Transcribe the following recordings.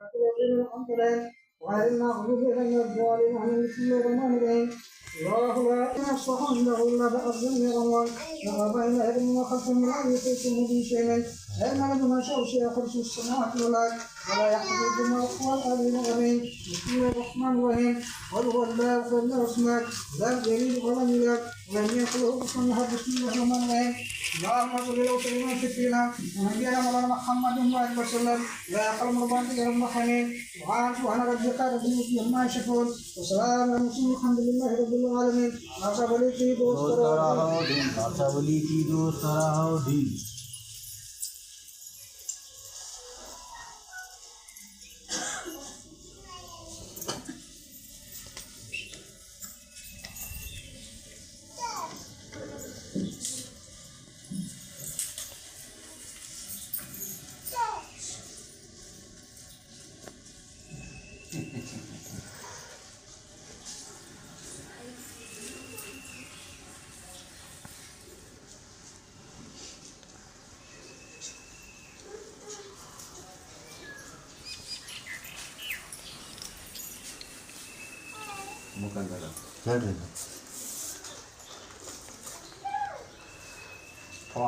والذين الأمثلين وهل المغضوب غير الظالم عن المسلمين والمؤمنين الله لا يصح عنده إلا بأرض من غمر وقضى إلى ابن وخلف من أن يصيبه به شيئا علم لدن شاء شيء خلص السماوات والارض ولا يحدث بما هو الامين الامين بسم الله الرحمن الرحيم قل هو الله خير الاسماء لا يلد ولم يولد ولم يكن له كفوا احد بسم الله الرحمن الرحيم اللهم صل وسلم على سيدنا ونبينا مولانا محمد وعلى وسلم لا يقل مرضان غير المرحمين سبحان سبحان ربك رب العزة عما يصفون وسلام على المرسلين الحمد لله رب العالمين أصحاب الذي दोस्त राहो दिन कासावली की दोस्त राहो दिन ಮುಖಂಡರ ಹೇಳ್ರಿ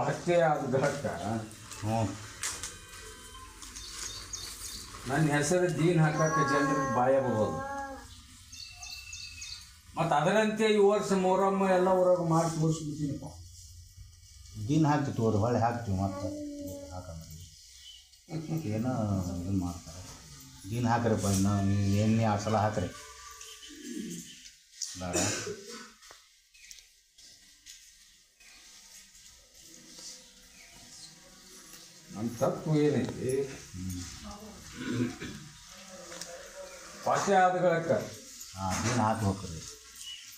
ಅಷ್ಟೇ ಆಗಕ್ಕ ಹ್ಞೂ ನನ್ನ ಹೆಸರು ದೀನ್ ಹಾಕಕ್ಕೆ ಜನರಿಗೆ ಬಾಯ ಬರೋದು ಮತ್ತು ಅದರಂತೆ ಈ ವರ್ಷ ಮೊಹರಮ್ಮ ಎಲ್ಲ ಊರಾಗ ಮಾಡಿ ತೋರಿಸ್ಬಿಟ್ಟಿನಪ್ಪ ದಿನ ಹಾಕ್ತಿ ತೋರಿ ಹೊಳೆ ಹಾಕ್ತೀವಿ ಮತ್ತೆ. ಏನೋ ಇದು ಮಾಡ್ತಾರೆ. ದಿನ ಹಾಕ್ರಪ್ಪ ಇನ್ನೂ ಎಣ್ಣೆ ಆ ಸಲ ಹಾಕ್ರಿ. ಬೇಡ. ನನ್ನ ತಪ್ಪು ಏನೈತಿ ಪಾಶೆ ಆದಗಳಕ್ಕ ಹಾಂ ಹಾಕ್ಬೇಕು ರೀ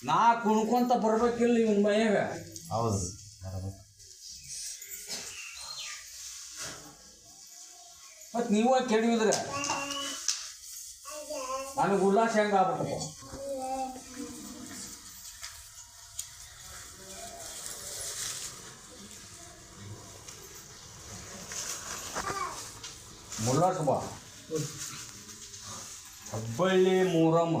ನಾ ಕುಣ್ಕೊಂತ ಬರ್ಬೇಕಿಲ್ಲ ಇವನ್ ಮನೆಯಾಗ? ಹೌದು ಬರಬೇಕು. ಮತ್ತು ನೀವ ಕೆಡವಿದ್ರೆ? ನನಗೆ ಉಲ್ಲಾಸ ಹೆಂಗೆ ಆಗ್ಬೇಕಪ್ಪ ಮುಲ್ಲಾಸ ಬಾ ಹುಬ್ಬಳ್ಳಿ ಮೂರಮ್ಮ.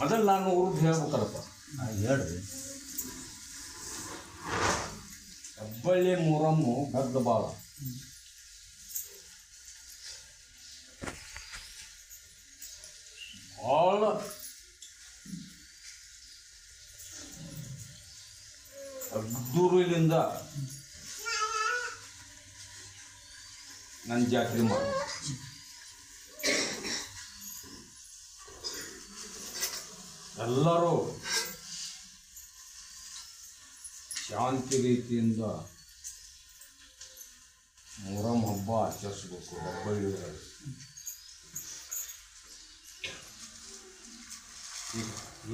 ಮೊದಲು ನಾನು ಊರ್ದು ಹೇಳ್ಬೇಕಲ್ಲಪ್ಪ ನಾ ಹೇಳ್ರಿ. ಹೆಬ್ಬಳ್ಳಿ ಮೂರಮ್ಮ ಗದ್ದ ಬಾಳ. ಭಾಳ ಅದ್ದೂರಿಲಿಂದ ನನ್ನ ಜಾತ್ರೆ ಎಲ್ಲರೂ ಶಾಂತಿ ರೀತಿಯಿಂದ ಮೊಹರಂ ಹಬ್ಬ ಆಚರಿಸ್ಬೇಕು, ಹಬ್ಬ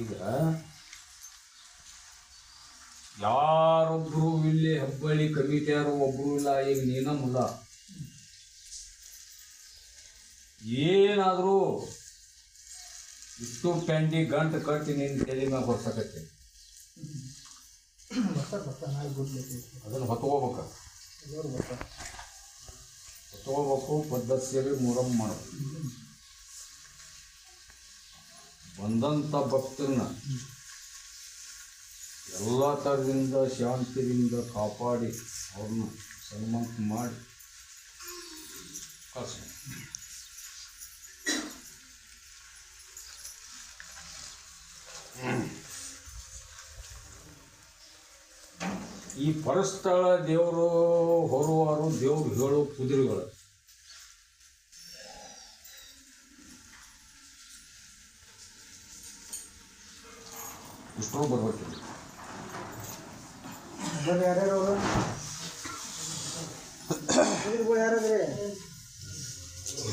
ಈಗ ಯಾರೊಬ್ರು ಇಲ್ಲಿ ಹೆಬ್ಬಳ್ಳಿ ಕಮಿಟಿಯಾರು ಒಬ್ಬರು ಇಲ್ಲ, ಈಗ ನೀನ ಮುಲ್ಲ ಏನಾದರೂ ಇಷ್ಟು ಪೆಂಡಿ ಗಂಟು ಕಟ್ಟಿ ನಿನ್ನ ತಲೆ ಮ್ಯಾಗ ಹೊರ್ಸಕತ್ತೆ ಅದನ್ನು ಹೊತ್ಕೋಬೇಕು ಹೊತ್ಕೋಬೇಕು ಪದ್ಧತಿ ಸೇರಿ ಮಾಡಬೇಕು ಬಂದಂಥ ಭಕ್ತರನ್ನ ಎಲ್ಲ ಥರದಿಂದ ಶಾಂತಿಯಿಂದ ಕಾಪಾಡಿ ಅವ್ರನ್ನ ಸನ್ಮಾನ ಮಾಡಿ. ಕಳ್ಸ. ಈ ಪರಸ್ಥಳ ದೇವರು ಹೊರುವಾರು ದೇವರು ಹೇಳೋ ಕುದುರೆಗಳು. ಇಷ್ಟೋ ಬರ್ಬೇಕಿಲ್ಲ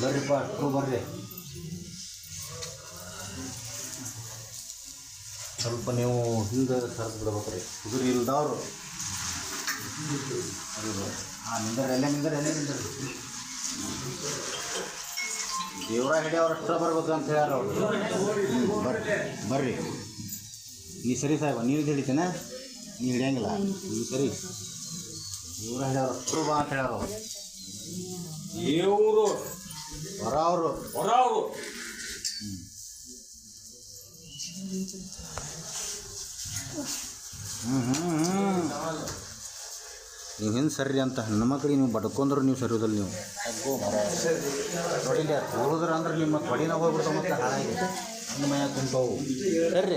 ಬರ್ರಿಪ್ಪ ಅಷ್ಟು ಬರ್ರಿ. ಸ್ವಲ್ಪ ನೀವು ಹಿಂದೆ ಸರಿದು ಬಿಡ್ಬೇಕ್ರಿ ಕುದುರೆ ಇಲ್ದವ್ರು. ಹಾಂ ನಿಂದರ್ ಎಲ್ಲೇ ದೇವ್ರ ಹಿಡಿಯವ್ರು ಅಷ್ಟ ಬರ್ಬೇಕು ಅಂತ ಹೇಳ್ಯಾರ ಅವ್ರು ಬರ್ರಿ ಬರ್ರಿ ನೀ ಸರಿ ಸಾಹೇಬ ನೀವು ಹಿಡಿತೇನೆ ನೀ ಹಿಡಿಯಂಗಿಲ್ಲ ನೀ ಸರಿ ದೇವ್ರ ಹಿಡಿಯವ್ರು ಅಷ್ಟು ಬಾ ಅಂತ ಹೇಳ್ಯಾರ ಅವ್ರು ದೇವರು ಹೊರ ಅವರು ಹೊರ ಅವರು ಹ್ಞೂ ಹ್ಞೂ ಹ್ಞೂ ನೀವು ಹಿಂದೆ ಅಂತ ಹೆಣ್ಣು ಮಕ್ಳಿಗೆ ನೀವು ಬಡ್ಕೊಂಡ್ರೆ ನೀವು ಸರಿಯೋದಲ್ಲ ನೀವು? ನೋಡಿಲ್ಲ ತೋರಿದ್ರೆ ಅಂದ್ರೆ ನಿಮ್ಮ ತೊಡಿನ ಹೋಗ್ಬಿಡ್ತಾವ ಮತ್ತೆ ಹಾಳಾಗಿ. ನಿಮ್ಮ ಕುಂತವು ಸರ್ರಿ.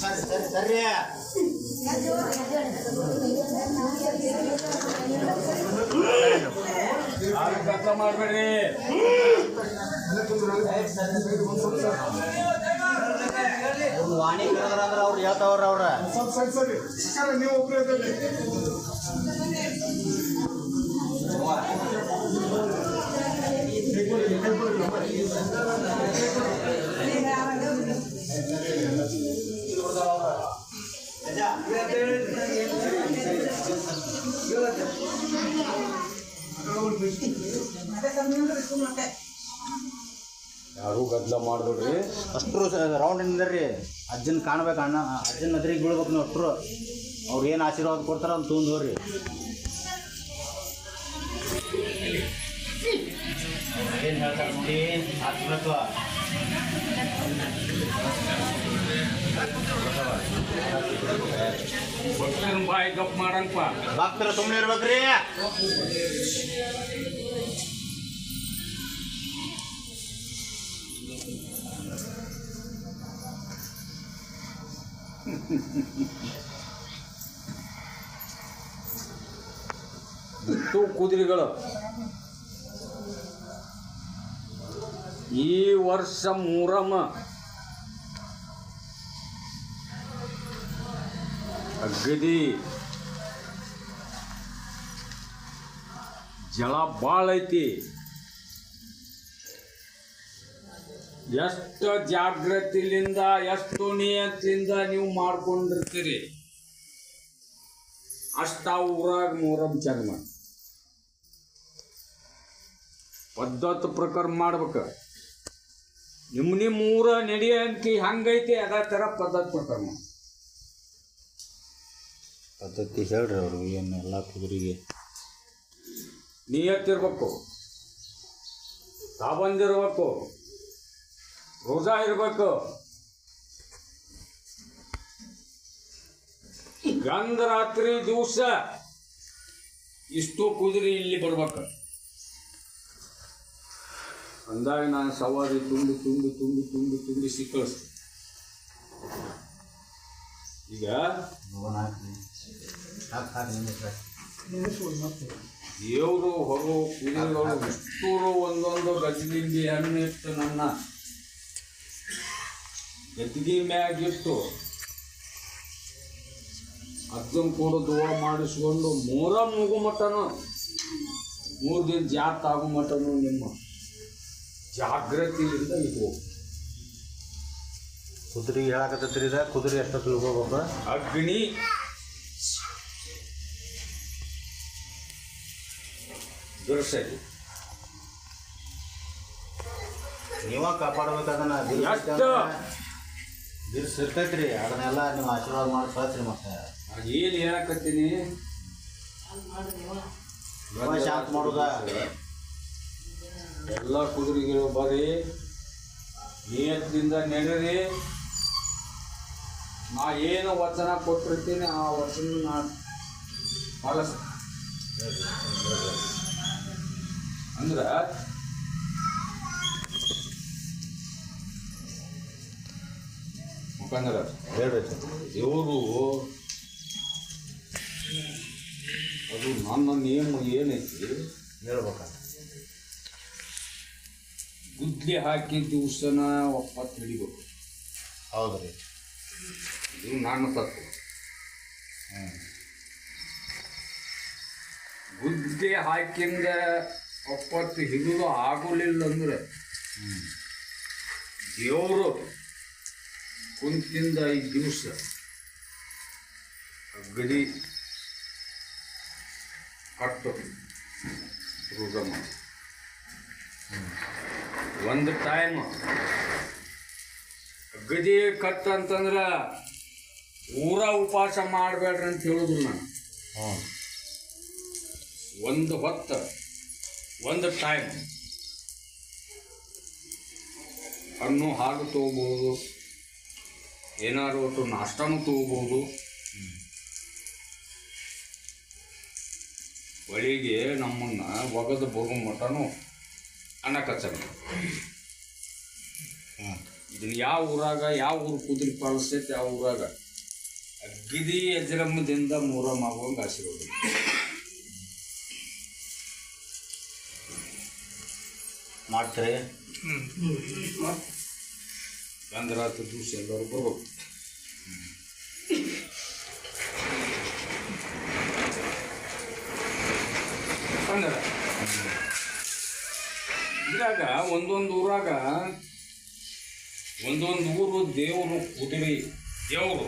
ಸರಿ ಸರಿ ಸರಿ. ಯಾರು ಕೆಲಸ ಮಾಡಬೇಡ್ರಿ ಒಂದು ವಾಣಿ ಕೇಳಿದ್ರ ಅಂದ್ರೆ ಅವ್ರು ಹೇಳ್ತಾವ್ರ ಅವ್ರ ಸ್ವಲ್ಪ ಸರಿ. ಸರಿ ನೀವು ಒಬ್ಬರೇ ಇದ್ದೀರಿ ಯಾರು ಗದ್ದಲ ಮಾಡ್ಬೇಡ್ರಿ. ಅಷ್ಟು ರೌಂಡ್ ರೀ? ಅಜ್ಜನ ಕಾಣ್ಬೇಕು ಅಣ್ಣ ಅಜ್ಜನ ಮದ್ರಿಗೆ ಬೀಳ್ಬೇಕು ನೀವು ಅಷ್ಟರು. ಅವ್ರು ಏನು ಆಶೀರ್ವಾದ ಕೊಡ್ತಾರ ಅಂತ ತೊಗೊಂಡು ಹೋಗ್ರಿ. ಏನು ಹೇಳ್ತಾರೆ ನೋಡಿ ಭಕ್ತನ ಬಾಯಿ ಗಪ್ ಮಾಡಂಪ ಭಕ್ತರ ಸುಮ್ಮನೆ ಇರ್ಬೇಕ್ರಿ. ಇಷ್ಟು ಕುದುರೆಗಳು. ಈ ವರ್ಷ ಮೂರಮ್ಮ ಅಗದಿ ಜಳ ಭಾಳ ಐತಿ ಎಷ್ಟು ಜಾಗೃತಿಲಿಂದ ಎಷ್ಟು ನಿಯತ್ತಿಂದ ನೀವು ಮಾಡ್ಕೊಂಡಿರ್ತೀರಿ? ಅಷ್ಟ ಊರಾಗ ಮೂರಂ ಚರ್ಮ. ಪದ್ಧತಿ ಪ್ರಕಾರ ಮಾಡ್ಬೇಕು. ನಿಮ್ಮ ನಿಮ್ಮ ಊರ ನಡೆಯಂಕಿ ಹಂಗೈತಿ ಅದೇ ಥರ ಪದ್ಧತಿ ಪ್ರಕಾರ. ಪದ್ಧತಿ ಹೇಳ್ರಿ ಅವರು ಏನು ಎಲ್ಲ ಕುದುರೆಗೆ. ನಿಯತ್ತಿರ್ಬೇಕು. ತಾಬಂದಿರ್ಬೇಕು ರೋಜಾ ಇರಬೇಕು ಗಂಧ ರಾತ್ರಿ ದಿವಸ ಇಷ್ಟು ಕುದುರೆ ಇಲ್ಲಿ ಬರ್ಬೇಕು. ಅಂದಾಗ ನಾನು ಸವಾರಿ ತುಂಬಿ ತುಂಬಿ ತುಂಬಿ ತುಂಬಿ ತುಂಬಿ ಸಿಕ್ಕಳಿಸ್ತೀನಿ. ಈಗ? ದೇವರು ಹೊರು ಕುದುರೆಗಳು ಇಷ್ಟೂರು ಒಂದೊಂದು ಗಜಲಿಂಬಿ ಹಣ್ಣು ಇಟ್ಟು ನನ್ನ. ಗದ್ದಿಗೆ ಮ್ಯಾಗಿಟ್ಟು ಅಜ್ಜನ ಕೂಡ ದುವ ಮಾಡಿಸ್ಕೊಂಡು ಮೂರ ಮುಗು ಮಟನು ಮೂರು ದಿನ ಜಾತ್ ಆಗೋ ಮಟನು ನಿಮ್ಮ ಜಾಗೃತಿಯಿಂದ ಇದು. ಕುದುರೆ ಹೇಳಕತ್ತೈತ್ರಿ ಇದ? ಕುದುರೆ ಎಷ್ಟು ತಿಳ್ಕೋಬೇಕು ಅಗ್ನಿ. ದುರ್ಸರಿ ನೀವ ಕಾಪಾಡ್ಬೇಕು ಅದನ್ನ ಎಷ್ಟು? ಬಿರ್ಸ್ ಅದನ್ನೆಲ್ಲ ನೀವು ಆಶೀರ್ವಾದ ಮಾಡಿ ಕಳಿಸ್ರಿ ಮತ್ತೆ. ನಾನು ಏನು ಹೇಳಕತ್ತೀನಿ ಶಾಂತ ಮಾಡುದ. ಎಲ್ಲ ಕುದುರೆಗಳು ಬರ್ರಿ ನಿಯತ್ತಿಂದ ನಡೆರಿ ನಾ ಏನು ವಚನ ಕೊಟ್ಟಿರ್ತೀನಿ ಆ ವಚನ ನಾ ಪಾಲಿಸ್ ಅಂದ್ರ ಮುಖಂದರ ಹೇಳಬೇಕು. ಇವರು ಅದು ನನ್ನ ನಿಯಮ ಏನೈತಿ? ಹೇಳ್ಬೇಕಂತ. ಗುದ್ಲಿ ಹಾಕಿ ದಿವಸನ ಒಪ್ಪತ್ತು ಹಿಡಿಬೇಕು. ಹೌದ್ರಿ. ಇದು ನನ್ನ ತತ್ವ. ಗುದ್ದೆ ಹಾಕಿಂದ ಒಪ್ಪತ್ತು ಹಿಡಿದು ಆಗೋಲಿಲ್ಲ ಅಂದ್ರೆ ದೇವರು ಕುಂತಿಂದ ಐದು ದಿವಸ ಗಡಿ ಕಟ್ಟು ಒಂದು ಟೈಮ್ ಗದಿ ಕಟ್ ಅಂತಂದ್ರೆ ಊರ ಉಪವಾಸ ಮಾಡಬೇಡ್ರಿ ಅಂತ ಹೇಳುದು ನಾನು. ಒಂದು ಹೊತ್ತು ಒಂದು ಟೈಮ್ ಹಣ್ಣು ಹಾಲು ತೊಗೋಬೋದು. ಏನಾದ್ರು ಒಟ್ಟು ನಾಷ್ಟನೂ ತೊಗೋಬೋದು. ಒಳಿಗೆ ನಮ್ಮನ್ನ ಒಗದು ಬೋಗ ಮಟನು ಅನ್ನಕಚ್ಚ ಇದನ್ನು ಇದನ್ನ ಯಾವ ಊರಾಗ ಯಾವ ಊರು ಕೂದಲು ಪಾಲಿಸ್ತೈತೆ ಯಾವ ಊರಾಗ? ಅಗ್ಗಿದಿ ಎಜರಮ್ಮದಿಂದ ಮೂರಮ್ಮ ಆಗುವಂಗೆ ಆಶೀರ್ವಾದ. ಮಾಡ್ತೀರಿ? ಗಂಧರಾತ ದಿವಸ ಎಲ್ಲರೂ ಬರ್ಬೇಕು ಅಂದ್ರೆ ಇದ್ರಾಗ ಒಂದೊಂದು ಊರಾಗ ಒಂದೊಂದು ಊರು ದೇವರು ಕುದುರೆ ದೇವರು.